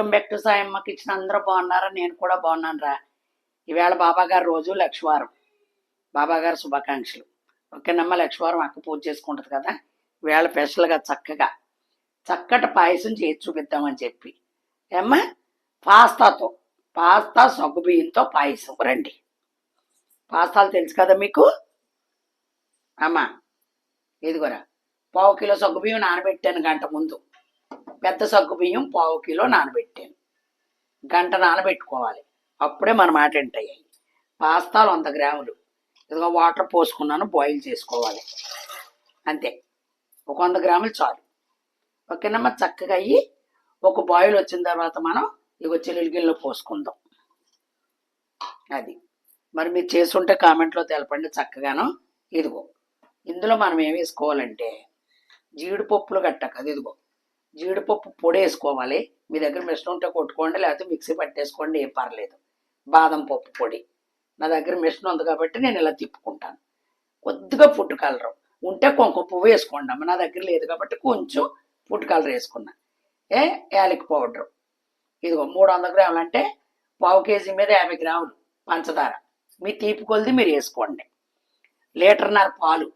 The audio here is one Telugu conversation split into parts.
Welcome back to Sayamma kitchen. అందరూ బాగున్నారా? నేను కూడా బాగున్నాను రా ఈవేళ బాబాగారు రోజు లక్షవారం. బాబాగారు శుభాకాంక్షలు. ఓకేనమ్మా? లక్షవారం అక్క పూజ చేసుకుంటుంది కదా? ఈవేళ స్పెషల్గా చక్కగా చక్కటి పాయసం చేసి చూపిద్దామని చెప్పి. ఏమ్మా? పాస్తాతో పాస్తా సగ్గుబియ్యంతో పాయసం. రండి. పాస్తాలు తెలుసు కదా మీకు? అమ్మా ఇదిగోరా. పావు కిలో సగ్గుబియ్యం నానబెట్టాను గంట ముందు. పెద్ద సగ్గు బియ్యం పావు కిలో నానబెట్టాను. గంట నానబెట్టుకోవాలి. అప్పుడే మన మాట ఎంటయ్యాయి పాస్తాలు వంద గ్రాములు. ఇదిగో వాటర్ పోసుకున్నాను బాయిల్ చేసుకోవాలి. అంతే. ఒక వంద గ్రాములు చాలు. ఓకేనమ్మా? చక్కగా అయ్యి ఒక బాయిల్ వచ్చిన తర్వాత మనం ఇగో చిల్లిగిల్లో పోసుకుందాం. అది. మరి మీరు చేసుంటే కామెంట్లో తెలపండి చక్కగాను. ఇదిగో. ఇందులో మనం ఏం వేసుకోవాలంటే జీడిపప్పులు గట్టక అది ఇదిగో. జీడిపప్పు పొడి వేసుకోవాలి మీ దగ్గర మిషన్ ఉంటే కొట్టుకోండి లేకపోతే మిక్సీ పట్టేసుకోండి ఏం పర్లేదు. బాదం పప్పు పొడి. నా దగ్గర మిషన్ ఉంది కాబట్టి నేను ఇలా తిప్పుకుంటాను. కొద్దిగా ఫుడ్ కలర్. ఉంటే కుంకుమ పువ్వు వేసుకోండి అమ్మ. నా దగ్గర లేదు కాబట్టి కొంచెం ఫుడ్ కలర్ వేసుకున్నా. ఏ? యాలకి పౌడరు. ఇదిగో మూడు వందల గ్రాములు అంటే పావు కేజీ మీద యాభై గ్రాములు పంచదార. మీ తీపి కొలిది మీరు వేసుకోండి. లీటర్న్నర పాలు.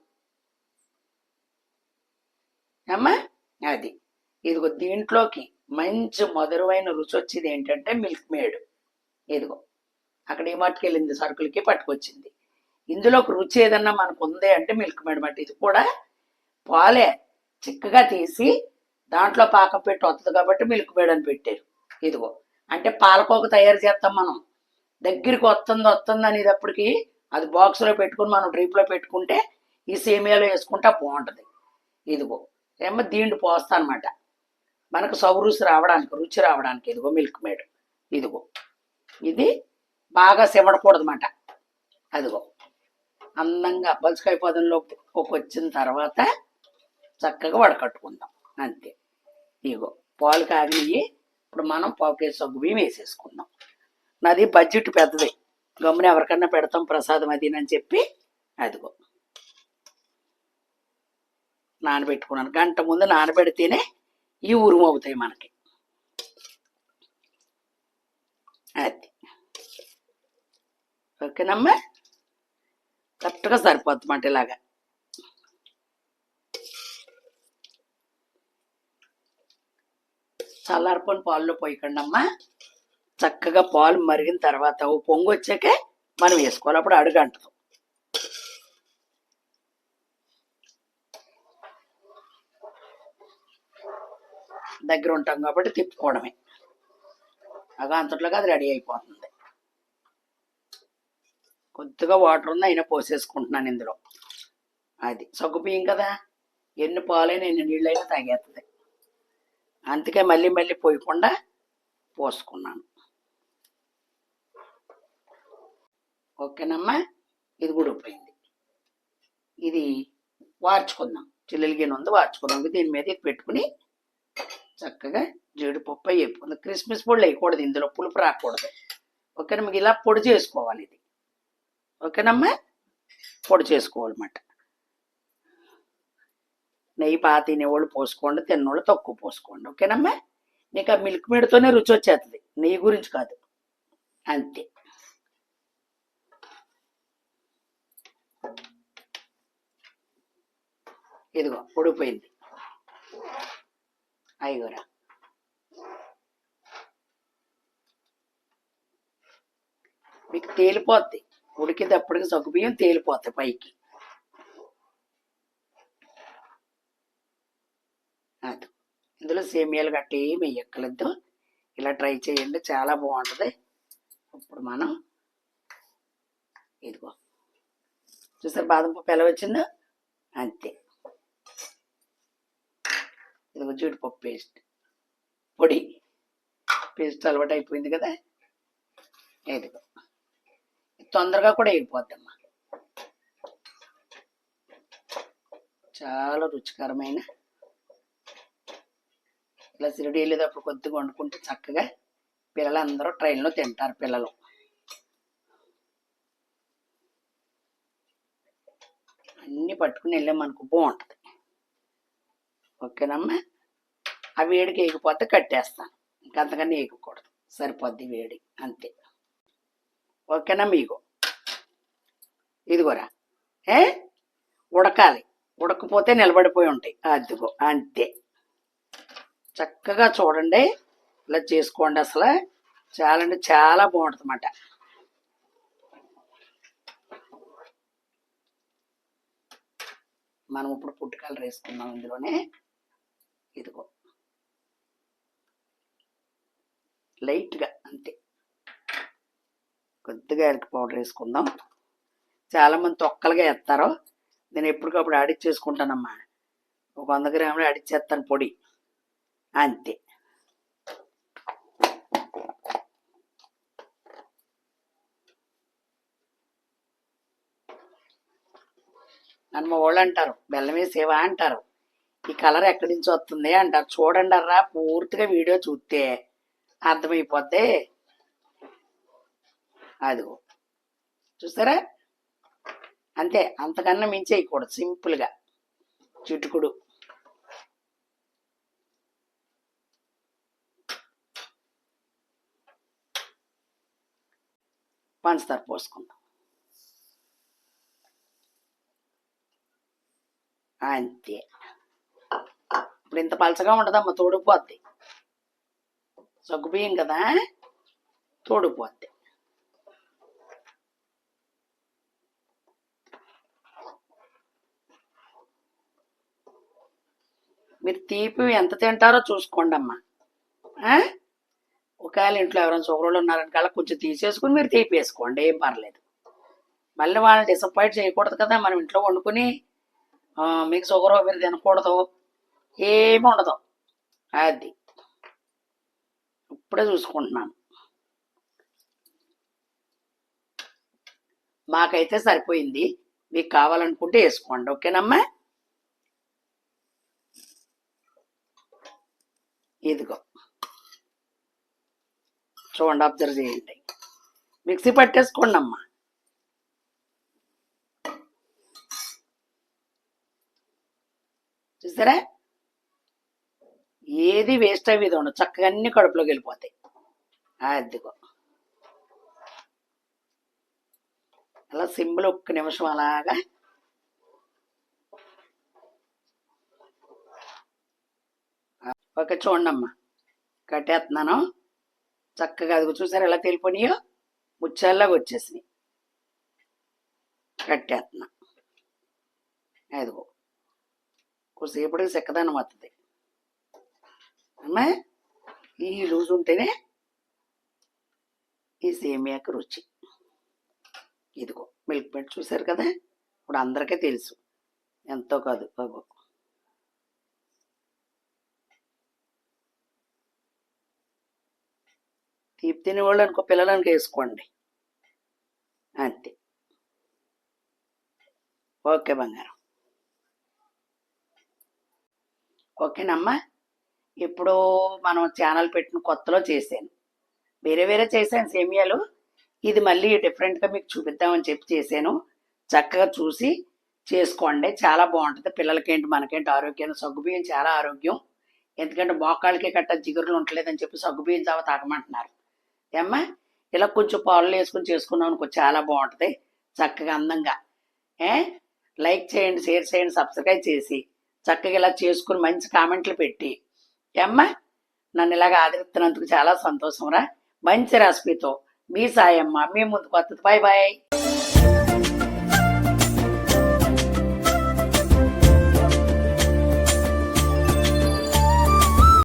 అమ్మా? అది. ఇదిగో దీంట్లోకి మంచి మధురమైన రుచి వచ్చేది ఏంటంటే మిల్క్ మేడ్. ఇదిగో అక్కడ ఏ మట్టుకు వెళ్ళింది సరుకులకి పట్టుకొచ్చింది. ఇందులోకి రుచి ఏదన్నా మనకు ఉంది అంటే మిల్క్ మేడ్ మాట ఇది కూడా పాలే చిక్కగా తీసి దాంట్లో పాకం పెట్టి వస్తుంది కాబట్టి మిల్క్ మేడ్ అని పెట్టారు. ఇదిగో అంటే పాలకోక తయారు చేస్తాం మనం. దగ్గరికి వస్తుంది వస్తుంది అనేటప్పటికి అది బాక్స్లో పెట్టుకుని మనం డ్రీప్లో పెట్టుకుంటే ఈ సేమియాలో వేసుకుంటా బాగుంటుంది. ఇదిగో ఏమో దీంట్లో పోస్తా అనమాట మనకు సౌరుచి రావడానికి రుచి రావడానికి ఇదిగో మిల్క్ మేడ్ ఇదిగో. ఇది బాగా సివడకూడదు అదిగో. అందంగా పలుచుకాయ పదంలోకి వచ్చిన తర్వాత చక్కగా వడకట్టుకుందాం. అంతే. ఇదిగో. పాలు కాగినవి ఇప్పుడు మనం పావు కేజీ సగ్గు బియ్యం వేసేసుకుందాం. నాది బడ్జెట్ పెద్దది. గమ్మున ఎవరికన్నా పెడతాం ప్రసాదం అది అని చెప్పి. అదిగో. నానబెట్టుకున్నాను. గంట ముందు నానబెడితేనే ఈ ఉరుము అవుతాయి మనకి. అది. ఓకేనమ్మా? కరెక్ట్గా సరిపోద్ది మాట ఇలాగా. చల్లారిపోని పాలలో పోయకండి అమ్మా చక్కగా పాలు మరిగిన తర్వాత పొంగు వచ్చాకే మనం వేసుకోవాలి. అప్పుడు అడుగు అంటదు దగ్గర ఉంటాం కాబట్టి తిప్పుకోవడమే. అగా అది రెడీ అయిపోతుంది. కొద్దిగా వాటర్ ఉంది అయినా పోసేసుకుంటున్నాను ఇందులో. అది సగ్గుబియ్యం కదా. ఎన్ని పాలైనా ఎన్ని నీళ్ళైనా తాగేస్తుంది అందుకే మళ్ళీ మళ్ళీ పోయకుండా పోసుకున్నాను. ఓకేనమ్మా? ఇది కూడా ఉడిపోయింది ఇది వార్చుకుందాం. చిల్లెలు ఉంది వార్చుకుందాం. దీని మీద పెట్టుకుని చక్కగా జీడిపప్పు వేపుకుందాం క్రిస్మస్ పొడి వేయకూడదు ఇందులో పులుపు రాకూడదు. ఓకేనా? మీకు ఇలా పొడి చేసుకోవాలి ఇది. ఓకేనమ్మా? పొడి చేసుకోవాలన్నమాట. నెయ్యి బాగా తినేవాళ్ళు పోసుకోండి తిన్నోళ్ళు తక్కువ పోసుకోండి. ఓకేనమ్మా? నీకు ఆ మిల్క్ మేడ్తోనే రుచి వచ్చేస్తుంది. నెయ్యి గురించి కాదు. అంతే. ఇదిగో ఉడిపోయింది అయిగోరా మీకు తేలిపోద్ది ఉడికేటప్పటికి సగ్గు బియ్యం తేలిపోతాయి పైకి అది ఇందులో సేమియాలు గట్టి ఏమి ఎక్కలేదు ఇలా ట్రై చేయండి చాలా బాగుంటుంది ఇప్పుడు మనం ఇదిగో చూసారు బాదం పప్పు ఎలా వచ్చిందో అంతే ఇదిగో జీడిపప్పు పేస్ట్. పొడి. పేస్ట్ అలవాటు అయిపోయింది కదా? ఇదిగో. తొందరగా కూడా అయిపోద్దమ్మా చాలా రుచికరమైన ఇలా సిరిడి వెళ్ళేటప్పుడు కొద్దిగా వండుకుంటే చక్కగా పిల్లలందరూ ట్రైన్లో తింటారు పిల్లలు. అన్నీ పట్టుకుని వెళ్ళామనుకో బాగుంటుంది. ఓకేనమ్మా? ఆ వేడికి ఎగిపోతే కట్టేస్తాను. ఇంకంతకన్నా ఎగకూడదు సరిపోద్ది వేడి. అంతే. ఓకేనా మీకు ఇదిగోరా. ఏ? ఉడకాలి. ఉడకపోతే నిలబడిపోయి ఉంటాయి. అదిగో. అంతే. చక్కగా చూడండి. ఇలా చేసుకోండి అసలు. చాలా అంటే చాలా బాగుంటుంది అన్నమాట మనం ఇప్పుడు పుట్టు కలర్ వేసుకుందాం ఇందులోనే. ఇదిగో. లైట్గా అంతే. కొద్దిగా ఎలక పౌడర్ వేసుకుందాం. చాలామంది తొక్కలుగా వేస్తారు. నేను ఎప్పటికప్పుడు ఆడిచ్చేసుకుంటానమ్మా ఒక వంద గ్రాములు ఆడిచ్చేస్తాను పొడి. అంతే. నన్ను మా వాళ్ళు అంటారు బెల్లం వేసేవా అంటారు. ఈ కలర్ ఎక్కడి నుంచి వస్తుంది అంటారు. చూడండి అర్రా పూర్తిగా వీడియో చూస్తే అర్థమైపోద్ది. అదిగో. చూసారా? అంతే అంతకన్నా మించి వేయకూడదు సింపుల్గా. చిటుకుడు. పంచదార పోసుకుందాం. అంతే. ఇప్పుడు ఇంత పలచగా ఉండదమ్మా తోడిపోద్ది సగ్గుబియ్యం కదా తోడిపోద్ది మీరు తీపి ఎంత తింటారో చూసుకోండి అమ్మా ఆ? ఒకవేళ ఇంట్లో ఎవరైనా షుగర్ ఉన్నారని కొంచెం తీసేసుకుని మీరు తీపి వేసుకోండి ఏం పర్లేదు. మళ్ళీ వాళ్ళని డిసప్పాయింట్ చేయకూడదు కదా మనం ఇంట్లో వండుకుని మీకు షుగర్ మీరు తినకూడదు. ఏమి ఉండదు. అది. ఇప్పుడే చూసుకుంటున్నాను. మాకైతే సరిపోయింది. మీకు కావాలనుకుంటే వేసుకోండి. ఓకేనమ్మా? ఇదిగో. చూడండి అబ్జర్వ్ చేయండి. మిక్సీ పట్టేసుకోండి అమ్మా చూసారా? ఏది వేస్ట్ అవ్వేది ఉండదు చక్కగా అన్ని కడుపులోకి వెళ్ళిపోతాయి. అదిగో. అలా సింబల్ ఒక్క నిమిషం అలాగా. ఓకే చూడండి అమ్మా కట్టేస్తున్నాను. చక్కగా అదిగో చూసారు ఎలా తెలిపోయినాయో? ముచ్చాల్లాగా వచ్చేసినాయి. కట్టేస్తున్నా. అదిగో. కొద్దిసేపటికి చెక్కదనం వస్తుంది అమ్మా ఈ లూజ్ ఉంటేనే ఈ సేమియాకి రుచి. ఇదిగో మిల్క్ మెడ్ చూసారు కదా? ఇప్పుడు అందరికీ తెలుసు. ఎంతో కాదు అగో తీపి తినేవాళ్ళు అనుకో పిల్లలకి వేసుకోండి. అంతే. ఓకే బంగారం. ఓకేనమ్మా. ఎప్పుడో మనం ఛానల్ పెట్టిన కొత్తలో చేశాను. వేరే వేరే చేశాను సేమియాలు. ఇది మళ్ళీ డిఫరెంట్గా మీకు చూపిద్దామని చెప్పి చేశాను. చక్కగా చూసి చేసుకోండి. చాలా బాగుంటుంది. పిల్లలకేంటి మనకేంటి ఆరోగ్యం సగ్గుబియ్యం చాలా ఆరోగ్యం. ఎందుకంటే మోకాళ్ళకి కట్ట జిగురులు ఉండలేదని చెప్పి సగ్గుబియ్యం చావ తాగమంటున్నారు. ఏమ్మా? ఇలా కొంచెం పాలు వేసుకొని చేసుకున్నాం అనుకో చాలా బాగుంటుంది. చక్కగా అందంగా. ఏ? లైక్ చేయండి షేర్ చేయండి సబ్స్క్రైబ్ చేసి చక్కగా ఇలా చేసుకుని మంచి కామెంట్లు పెట్టి ఏమ్మ? నన్ను ఇలాగ ఆదరిస్తున్నందుకు చాలా సంతోషం రా మంచి రెసిపీతో మీ సాయమ్మ. మీ ముందుకు వస్తుంది. Bye bye.